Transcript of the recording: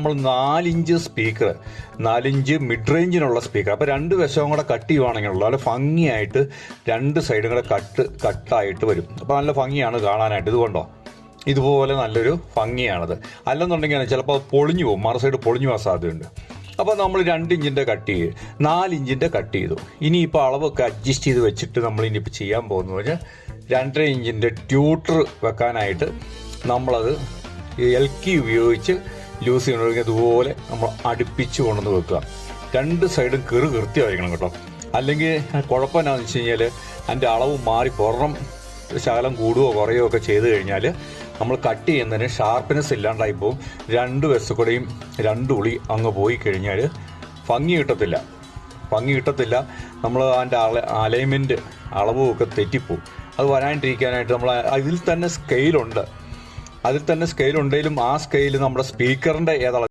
നമ്മൾ നാലിഞ്ച് സ്പീക്കർ നാലിഞ്ച് മിഡ് റേഞ്ചിനുള്ള സ്പീക്കർ അപ്പോൾ രണ്ട് വശവും കൂടെ കട്ട് ചെയ്യുവാണെങ്കിലുള്ള നല്ല ഭംഗിയായിട്ട് രണ്ട് സൈഡും കൂടെ കട്ട് കട്ടായിട്ട് വരും. അപ്പോൾ നല്ല ഭംഗിയാണ് കാണാനായിട്ട്. ഇതുകൊണ്ടോ ഇതുപോലെ നല്ലൊരു ഭംഗിയാണത്. അല്ലെന്നുണ്ടെങ്കിൽ ചിലപ്പോൾ അത് പൊളിഞ്ഞു പോകും. മറു സൈഡ് പൊളിഞ്ഞു പോകാൻ സാധ്യതയുണ്ട്. അപ്പോൾ നമ്മൾ രണ്ട് ഇഞ്ചിന്റെ കട്ട് ചെയ്ത് നാലിഞ്ചിന്റെ കട്ട് ചെയ്തു. ഇനിയിപ്പോൾ അളവൊക്കെ അഡ്ജസ്റ്റ് ചെയ്ത് വെച്ചിട്ട് നമ്മൾ ഇനിയിപ്പോൾ ചെയ്യാൻ പോകുന്നത് വെച്ചാൽ രണ്ടര ഇഞ്ചിന്റെ ട്യൂട്ടർ വെക്കാനായിട്ട് നമ്മളത് എൽ കി ഉപയോഗിച്ച് ലൂസ് ചെയ്യണമെങ്കിൽ അതുപോലെ നമ്മൾ അടുപ്പിച്ച് കൊണ്ടുവന്ന് വെക്കുക. രണ്ട് സൈഡും കീറ് കൃത്യമായിരിക്കണം കേട്ടോ. അല്ലെങ്കിൽ കുഴപ്പം എന്നാന്ന് വെച്ച് കഴിഞ്ഞാൽ അതിന്റെ അളവ് മാറി പുറം ശകലം കൂടുകയോ കുറയോ ഒക്കെ ചെയ്ത് കഴിഞ്ഞാൽ നമ്മൾ കട്ട് ചെയ്യുന്നതിന് ഷാർപ്പ്നെസ് ഇല്ലാണ്ടായി പോകും. രണ്ട് വെസ്സുകൂടെയും രണ്ട് ഉളി അങ്ങ് പോയി കഴിഞ്ഞാൽ ഭംഗി കിട്ടത്തില്ല. ഭംഗി കിട്ടത്തില്ല. നമ്മൾ അതിന്റെ അല അലൈൻമെന്റ് അളവും ഒക്കെ തെറ്റിപ്പോവും. അത് വരാണ്ടിരിക്കാനായിട്ട് നമ്മൾ അതിൽ തന്നെ സ്കെയിലുണ്ട് അതിൽ തന്നെ സ്കെയിൽ ഉണ്ടെങ്കിലും ആ സ്കെയിൽ നമ്മുടെ സ്പീക്കറിന്റെ ഏതാണ്